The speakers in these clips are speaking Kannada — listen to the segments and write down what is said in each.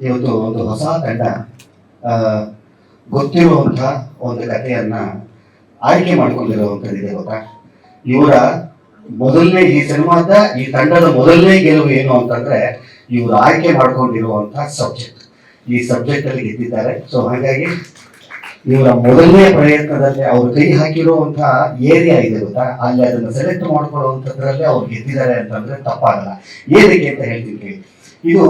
ಇವತ್ತು ಒಂದು ಹೊಸ ತಂಡ ಗೊತ್ತಿರುವಂಥ ಒಂದು ಕಥೆಯನ್ನ ಆಯ್ಕೆ ಮಾಡ್ಕೊಂಡಿರುವಂತದ್ದಿದೆ ಗೊತ್ತಾ? ಇವರ ಮೊದಲನೇ ಈ ಸಿನಿಮಾದ, ಈ ತಂಡದ ಮೊದಲನೇ ಗೆಲುವು ಏನು ಅಂತಂದ್ರೆ ಇವರು ಆಯ್ಕೆ ಮಾಡ್ಕೊಂಡಿರುವಂತಹ ಸಬ್ಜೆಕ್ಟ್. ಈ ಸಬ್ಜೆಕ್ಟ್ ಅಲ್ಲಿ ಗೆದ್ದಿದ್ದಾರೆ. ಸೊ ಹಾಗಾಗಿ ಇವರ ಮೊದಲನೇ ಪ್ರಯತ್ನದಲ್ಲಿ ಅವರು ಕೈ ಹಾಕಿರುವಂತಹ ಏರಿಯಾ ಇದೆ ಗೊತ್ತಾ? ಅಲ್ಲಿ ಅದನ್ನ ಸೆಲೆಕ್ಟ್ ಮಾಡ್ಕೊಳ್ಳುವಂಥದ್ರಲ್ಲಿ ಅವ್ರು ಗೆದ್ದಿದ್ದಾರೆ ಅಂತಂದ್ರೆ ತಪ್ಪಾಗಲ್ಲ. ಏನಕ್ಕೆ ಅಂತ ಹೇಳ್ತೀನಿ ಇದು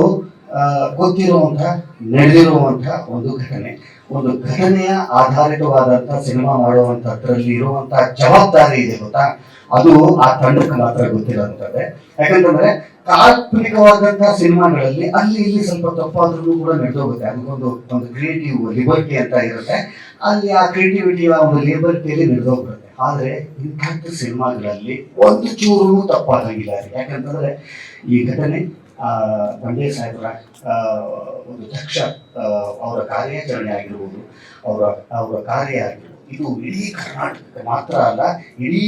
ಆ, ಗೊತ್ತಿರುವಂತಹ ನಡೆದಿರುವಂತಹ ಒಂದು ಘಟನೆ. ಒಂದು ಘಟನೆಯ ಆಧಾರಿತವಾದಂತಹ ಸಿನಿಮಾ ಮಾಡುವಂತದ್ರಲ್ಲಿ ಇರುವಂತಹ ಜವಾಬ್ದಾರಿ ಇದೆ ಗೊತ್ತಾ? ಅದು ಆ ತಂಡಕ್ಕೆ ಮಾತ್ರ ಗೊತ್ತಿರೋಂಥದ್ದೇ ಯಾಕಂತಂದ್ರೆ ಕಾಲ್ಪನಿಕವಾದಂತಹ ಸಿನಿಮಾಗಳಲ್ಲಿ ಅಲ್ಲಿ ಇಲ್ಲಿ ಸ್ವಲ್ಪ ತಪ್ಪಾದ್ರೂ ಕೂಡ ನಡೆದೋಗುತ್ತೆ. ಅದಕ್ಕೊಂದು ಒಂದು ಕ್ರಿಯೇಟಿವ್ ಲಿಬರ್ಟಿ ಅಂತ ಇರುತ್ತೆ. ಅಲ್ಲಿ ಆ ಕ್ರಿಯೇಟಿವಿಟಿ ಆ ಒಂದು ಲಿಬರ್ಟಿಯಲ್ಲಿ ನಡೆದೋಗ್ಬಿಡುತ್ತೆ. ಆದ್ರೆ ಇಂಥದ್ದು ಸಿನಿಮಾಗಳಲ್ಲಿ ಒಂದು ಚೂರು ತಪ್ಪಾದಂಗಿಲ್ಲ. ಯಾಕಂತಂದ್ರೆ ಈ ಘಟನೆ ಬಂಡೆ ಸಾಹೇಬರ ಒಂದು ದಕ್ಷ ಅವರ ಕಾರ್ಯಾಚರಣೆ ಆಗಿರ್ಬೋದು, ಅವರ ಅವರ ಕಾರ್ಯ ಆಗಿರ್ಬೋದು, ಇದು ಇಡೀ ಕರ್ನಾಟಕಕ್ಕೆ ಮಾತ್ರ ಅಲ್ಲ, ಇಡೀ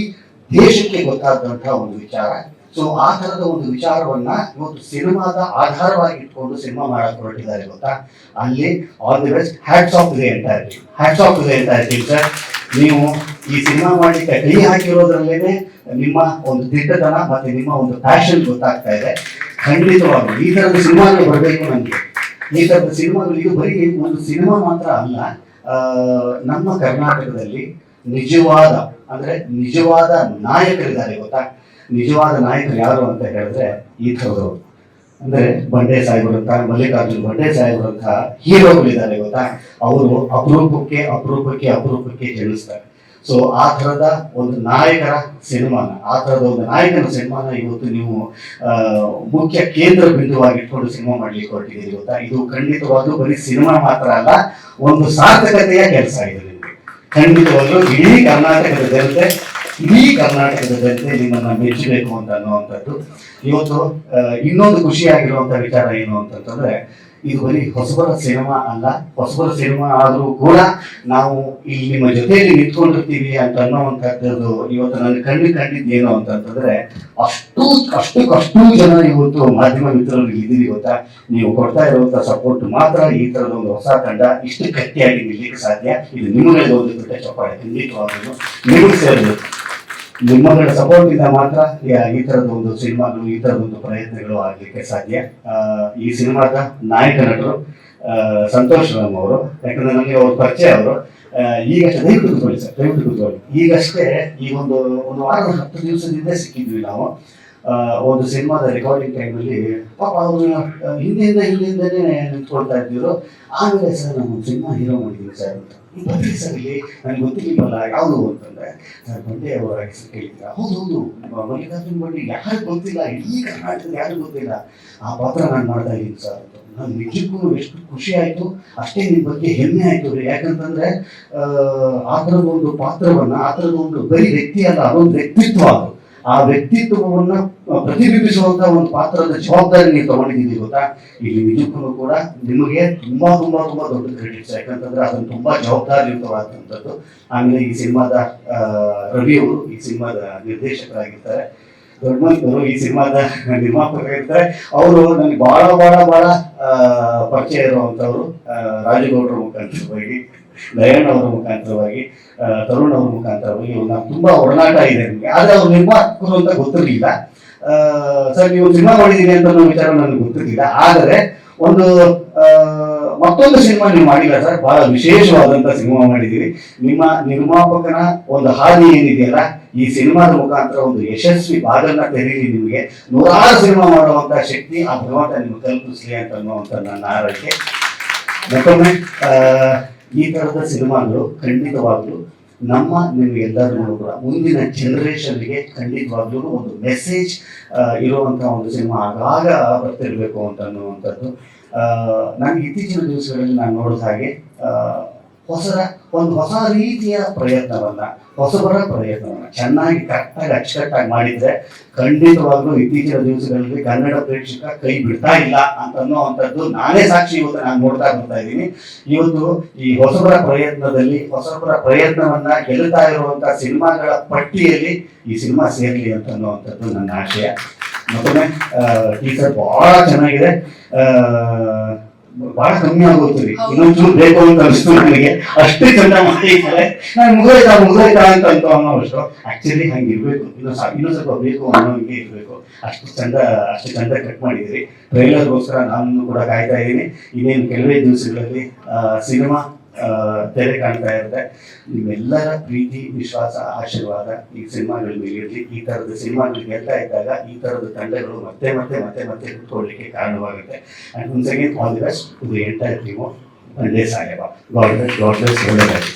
ದೇಶಕ್ಕೆ ಗೊತ್ತಾದಂತಹ ಒಂದು ವಿಚಾರ. ಸೊ ಆ ತರದ ಒಂದು ವಿಚಾರವನ್ನ ಇವತ್ತು ಸಿನಿಮಾದ ಆಧಾರವಾಗಿ ಇಟ್ಕೊಂಡು ಸಿನಿಮಾ ಮಾಡಕ್ ಹೊರಟಿದ್ದಾರೆ ಗೊತ್ತಾ? ಅಲ್ಲಿ all the best hats off ಇದೆ ಅಂತ ಇರ್ತೀವಿ ಹ್ಯಾಟ್ಸ್ ಆಫ್ ಇದೆ ಅಂತ ಇರ್ತೀವಿ ಸರ್ ನೀವು ಈ ಸಿನಿಮಾ ಮಾಡಿ ಕೈ ಹಾಕಿರೋದ್ರಲ್ಲೇನೆ ನಿಮ್ಮ ಒಂದು ದಿಟ್ಟತನ ಮತ್ತೆ ನಿಮ್ಮ ಒಂದು ಪ್ಯಾಷನ್ ಗೊತ್ತಾಗ್ತಾ ಇದೆ. ಖಂಡಿತವಾಗ್ಲೂ. ಈ ಥರದ ಸಿನಿಮಾಗಳು ಬರಬೇಕು ನನಗೆ ಈ ಥರದ ಸಿನಿಮಾಗಳು ಬರೀ ಒಂದು ಸಿನಿಮಾ ಮಾತ್ರ ಅಲ್ಲ ನಮ್ಮ ಕರ್ನಾಟಕದಲ್ಲಿ ನಿಜವಾದ, ಅಂದ್ರೆ ನಿಜವಾದ ನಾಯಕರಿದ್ದಾರೆ ಗೊತ್ತಾ? ನಿಜವಾದ ನಾಯಕರು ಯಾರು ಅಂತ ಹೇಳಿದ್ರೆ ಈ ಥರದವರು. ಅಂದ್ರೆ ಬಂಡೆ ಸಾಹೇಬರಂತ ಮಲ್ಲಿಕಾರ್ಜುನ್ ಬಂಡೆ ಸಾಹೇಬರಂತ ಹೀರೋಗಳಿದ್ದಾರೆ ಗೊತ್ತಾ? ಅವರು ಅಪರೂಪಕ್ಕೆ ಅಪರೂಪಕ್ಕೆ ಅಪರೂಪಕ್ಕೆ ಜನಿಸ್ತಾರೆ ಸೊ ಆ ಥರದ ಒಂದು ನಾಯಕರ ಸಿನಿಮಾನ, ಆ ಥರದ ಒಂದು ನಾಯಕನ ಸಿನಿಮಾನ ಇವತ್ತು ನೀವು ಮುಖ್ಯ ಕೇಂದ್ರ ಬಿಂದುವಾಗಿ ಇಟ್ಕೊಂಡು ಸಿನಿಮಾ ಮಾಡ್ಲಿಕ್ಕೆ ಹೊರಟಿದ್ದೀರಿ ಗೊತ್ತಾ? ಇದು ಖಂಡಿತವಾಗ್ಲೂ ಬರೀ ಸಿನಿಮಾ ಮಾತ್ರ ಅಲ್ಲ, ಒಂದು ಸಾರ್ಥಕತೆಯ ಕೆಲಸ ಇದೆ ನಿಮಗೆ. ಖಂಡಿತವಾಗ್ಲೂ ಇಡೀ ಕರ್ನಾಟಕದ ಜನತೆ, ಇಡೀ ಕರ್ನಾಟಕದ ಜನತೆ ನಿಮ್ಮನ್ನ ಮೆಚ್ಚಬೇಕು ಅಂತ ಅನ್ನುವಂಥದ್ದು. ಇವತ್ತು ಇನ್ನೊಂದು ಖುಷಿಯಾಗಿರುವಂತ ವಿಚಾರ ಏನು ಅಂತಂತಂದ್ರೆ ಇದು ಬರೀ ಹೊಸಬರ ಸಿನಿಮಾ ಅಲ್ಲ, ಹೊಸಬರ ಸಿನಿಮಾ ಆದರೂ ಕೂಡ ನಾವು ಇಲ್ಲಿ ನಿಮ್ಮ ಜೊತೆಯಲ್ಲಿ ನಿಂತ್ಕೊಂಡಿರ್ತೀವಿ ಅಂತ ಅನ್ನೋವಂಥದ್ದು ಇವತ್ತು ನನ್ನ ಕಣ್ಣು ಕಂಡಿದ್ದೇನು ಅಂತಂತಂದ್ರೆ, ಅಷ್ಟು ಅಷ್ಟಕ್ಕೆ ಅಷ್ಟು ಜನ ಇವತ್ತು ಮಾಧ್ಯಮ ಮಿತ್ರರು ಇದ್ದೀವಿ ಗೊತ್ತಾ? ನೀವು ಕೊಡ್ತಾ ಇರುವಂತ ಸಪೋರ್ಟ್ ಮಾತ್ರ ಈ ತರದ ಒಂದು ಹೊಸ ತಂಡ ಇಷ್ಟು ಗಟ್ಟಿಯಾಗಿ ನಿಲ್ಲಿಕ್ಕೆ ಸಾಧ್ಯ. ಇದು ನಿಮ್ಮ ಒಂದು ದೊಡ್ಡ ಚಪ್ಪಾಳೆ. ಖಂಡಿತವಾಗಲು ನಿಮಗೆ ಸೇರಬೇಕು. ನಿಮ್ಮಗಳ ಸಪೋರ್ಟ್ ಇಂದ ಮಾತ್ರ ಈ ತರದ ಒಂದು ಸಿನಿಮಾಗಳು, ಈ ತರದ ಒಂದು ಪ್ರಯತ್ನಗಳು ಆಗ್ಲಿಕ್ಕೆ ಸಾಧ್ಯ. ಈ ಸಿನಿಮಾದ ನಾಯಕ ನಟರು ಸಂತೋಷ್ ರಾಮ್ ಅವರು, ಯಾಕಂದ್ರೆ ನನಗೆ ಅವ್ರ ಪರಿಚಯ ಅವರು ಈಗಷ್ಟೇ ದಯವಿಟ್ಟು ಕೂತ್ಕೊಳ್ಳಿ ಸರ್ ದಯವಿಟ್ಟು ಕೂತ್ಕೊಳ್ಳಿ ಈಗಷ್ಟೇ ಈ ಒಂದು ಒಂದು ವಾರ ಹತ್ತು ದಿವಸದಿಂದ ಸಿಕ್ಕಿದ್ವಿ ನಾವು. ಒಂದು ಸಿನಿಮಾದ ರೆಕಾರ್ಡಿಂಗ್ ಟೈಮಲ್ಲಿ ಪಾಪ ಅವರು ಹಿಂದಿಂದ ಹಿಂದಿಂದನೇ ನಿಂತ್ಕೊಳ್ತಾ ಇದ್ದಿದ್ರು. ಆಮೇಲೆ ಸರ್, ನಾನು ಸಿನಿಮಾ ಹೀರೋ ಮಾಡಿದ್ದೀನಿ ಸರ್ ಅಂತ. ಬರ್ರಿ ಸರ್ ಇಲ್ಲಿ ನನಗೆ ಗೊತ್ತಿಲ್ಲ ಯಾವುದು ಅಂತಂದ್ರೆ ಸರ್, ಬಂಡೆ ಅವರ ಹೆಸರು ಕೇಳಿದ್ರ? ಹೌದು ಹೌದು. ಮಲ್ಲಿಕಾರ್ಜುನ್ ಬಂಡಿ ಯಾರು ಗೊತ್ತಿಲ್ಲ ಇಡೀ ಕರ್ನಾಟಕದ ಯಾರು ಗೊತ್ತಿಲ್ಲ. ಆ ಪಾತ್ರ ನಾನು ಮಾಡ್ತಾ ಇದ್ದೀನಿ ಸರ್ ಅಂತ. ನಾನು ನಿಜಕ್ಕೂ ಎಷ್ಟು ಖುಷಿ ಆಯಿತು, ಅಷ್ಟೇ ನಿಮ್ಮ ಬಗ್ಗೆ ಹೆಮ್ಮೆ ಆಯಿತು ರೀ. ಯಾಕಂತಂದ್ರೆ ಆ ಥರದ ಒಂದು ಪಾತ್ರವನ್ನು, ಆ ಥರದ ಒಂದು ಬರೀ ವ್ಯಕ್ತಿ ಅಲ್ಲ, ಅದೊಂದು ವ್ಯಕ್ತಿತ್ವ ಅದು. ಆ ವ್ಯಕ್ತಿತ್ವವನ್ನು ಪ್ರತಿಬಿಂಬಿಸುವಂತ ಒಂದು ಪಾತ್ರದ ಜವಾಬ್ದಾರಿ ನೀವು ತಗೊಂಡಿದ್ದೀವಿ ಗೊತ್ತಾ? ಇಲ್ಲಿ ನಿಜಕ್ಕೂ ಕೂಡ ನಿಮಗೆ ತುಂಬಾ ತುಂಬಾ ತುಂಬಾ ದೊಡ್ಡ ಕ್ರೆಡಿಟ್ಸ್ ಯಾಕಂತಂದ್ರೆ ಅದನ್ನು ತುಂಬಾ ಜವಾಬ್ದಾರಿಯುತವಾದಂಥದ್ದು. ಆಮೇಲೆ ಈ ಸಿನಿಮಾದ ರವಿ ಅವರು ಈ ಸಿನಿಮಾದ ನಿರ್ದೇಶಕರಾಗಿರ್ತಾರೆ. ದೊಡ್ಡ ಈ ಸಿನಿಮಾದ ನಿರ್ಮಾಪಕರಾಗಿರ್ತಾರೆ. ಅವರು ನನಗೆ ಬಹಳ ಬಹಳ ಬಹಳ ಪರಿಚಯ ಇರುವಂತವರು ರಾಜಗೌಡರ ಮುಖಾಂತರವಾಗಿ. ದಯಾಣ್ ಅವರ ಮುಖಾಂತರವಾಗಿ ತರುಣ್ ಅವರ ಮುಖಾಂತರವಾಗಿ ಇವಾಗ ನಾನು ತುಂಬಾ ಒಡನಾಟ ಇದೆ ನಿಮಗೆ. ಆದ್ರೆ ಅವ್ರು ನಿರ್ಮಾಪಕರು ಅಂತ ಗೊತ್ತಿರಲಿಲ್ಲ. ಸರ್, ನೀವು ಸಿನಿಮಾ ಮಾಡಿದೀನಿ ಅಂತ ವಿಚಾರ ನನಗೆ ಗೊತ್ತಿರಲಿಲ್ಲ. ಆದರೆ ಒಂದು ಮತ್ತೊಂದು ಸಿನಿಮಾ ನೀವು ಮಾಡಿಲ್ಲ ಸರ್. ಬಹಳ ವಿಶೇಷವಾದಂತ ಸಿನಿಮಾ ಮಾಡಿದ್ದೀರಿ ನಿಮ್ಮ ನಿರ್ಮಾಪಕನ ಒಂದು ಹಾದಿ ಏನಿದೆಯಲ್ಲ, ಈ ಸಿನಿಮಾದ ಮುಖಾಂತರ ಒಂದು ಯಶಸ್ವಿ ಬಾಗನ್ನ ತೆರೀಲಿ ನಿಮಗೆ. ನೂರಾರು ಸಿನಿಮಾ ಮಾಡುವಂತ ಶಕ್ತಿ ಆ ಭಗವಂತ ನಿಮ್ಗೆ ಕಲ್ಪಿಸ್ಲಿ ಅಂತ ಅನ್ನುವಂತ ನನ್ನ ಆರೈಕೆ. ಮತ್ತೊಮ್ಮೆ ಈ ತರಹದ ಸಿನಿಮಾಗಳು ಖಂಡಿತವಾಗ್ಲೂ ನಮ್ಮ ನಿಮ್ಗೆಲ್ಲರೂ ಕೂಡ ಮುಂದಿನ ಜನರೇಷನ್ಗೆ ಖಂಡಿತವಾಗ್ಲೂ ಒಂದು ಮೆಸೇಜ್ ಇರುವಂತಹ ಒಂದು ಸಿನಿಮಾ ಆಗಾಗ ಬರ್ತಿರ್ಬೇಕು ಅಂತ ಅನ್ನುವಂಥದ್ದು. ನಾನು ಇತ್ತೀಚಿನ ದಿವಸಗಳಲ್ಲಿ ನಾನು ನೋಡಿದ ಹಾಗೆ ಹೊಸ ಒಂದು ಹೊಸ ರೀತಿಯ ಪ್ರಯತ್ನವನ್ನ, ಹೊಸಬರ ಪ್ರಯತ್ನವನ್ನ ಚೆನ್ನಾಗಿ ಕರೆಕ್ಟಾಗಿ ಅಚ್ಚುಕಟ್ಟಾಗಿ ಮಾಡಿದ್ರೆ ಖಂಡಿತವಾಗ್ಲೂ ಇತ್ತೀಚಿನ ದಿವಸಗಳಲ್ಲಿ ಕನ್ನಡ ಪ್ರೇಕ್ಷಕ ಕೈ ಬಿಡ್ತಾ ಇಲ್ಲ ಅಂತ ಅನ್ನೋವಂಥದ್ದು ನಾನೇ ಸಾಕ್ಷಿ ಇವತ್ತು ನಾನು ನೋಡ್ತಾ ಬರ್ತಾ ಇದ್ದೀನಿ. ಇವತ್ತು ಈ ಹೊಸಬರ ಪ್ರಯತ್ನದಲ್ಲಿ, ಹೊಸಬರ ಪ್ರಯತ್ನವನ್ನ ಗೆಲ್ತಾ ಇರುವಂತ ಸಿನಿಮಾಗಳ ಪಟ್ಟಿಯಲ್ಲಿ ಈ ಸಿನಿಮಾ ಸೇರ್ಲಿ ಅಂತ ಅನ್ನುವಂಥದ್ದು ನನ್ನ ಆಶಯ. ಮತ್ತೊಮ್ಮೆ ಟೀಚರ್ ಬಹಳ ಚೆನ್ನಾಗಿದೆ. ಬಹಳ ಕಮ್ಮಿ ಆಗೋಗ್ತೀವಿ ಇನ್ನೊಂಚೂರು ಬೇಕು ಅಂತ ಅನಿಸ್ತು ನನಗೆ. ಅಷ್ಟು ಚಂದ ಮಾಡಿದ್ದಾರೆ. ನಾನು ಮುಗಿದಾಯ್ತಾ ಮುಗಿದಾಯ್ತಾ ಅಂತ ಅಂತ ಅನ್ನೋ ಅಷ್ಟು. ಆಕ್ಚುಲಿ ಹಂಗೆ ಇರ್ಬೇಕು. ಇನ್ನು ಇನ್ನೂ ಸ್ವಲ್ಪ ಬೇಕು ಅನ್ನೋ ಹಂಗೆ ಇರ್ಬೇಕು. ಅಷ್ಟು ಚಂದ ಅಷ್ಟು ಚಂದ ಕಟ್ ಮಾಡಿದಿರಿ ಟ್ರೈಲರ್ಗೋಸ್ಕರ ನಾನು ಕೂಡ ಕಾಯ್ತಾ ಇದ್ದೀನಿ. ಇನ್ನೇನು ಕೆಲವೇ ದಿವಸಗಳಲ್ಲಿ ಸಿನಿಮಾ ತೆರೆ ಕಾಣ್ತಾ ಇರುತ್ತೆ. ನಿಮ್ಮೆಲ್ಲರ ಪ್ರೀತಿ, ವಿಶ್ವಾಸ, ಆಶೀರ್ವಾದ ಈ ಸಿನಿಮಾಗಳ ಮೇಲೆ ಇರಲಿ. ಈ ಥರದ ಸಿನಿಮಾಗಳು ಗೆಲ್ತಾ ಇದ್ದಾಗ ಈ ಥರದ ತಂಡಗಳು ಮತ್ತೆ ಮತ್ತೆ ಮತ್ತೆ ಮತ್ತೆ ಹುಟ್ಕೊಳ್ಳಿಕ್ಕೆ ಕಾರಣವಾಗುತ್ತೆ. And once all the best to the entire team ಒಂದೇ ಸಾಹೇಬ. God bless God bless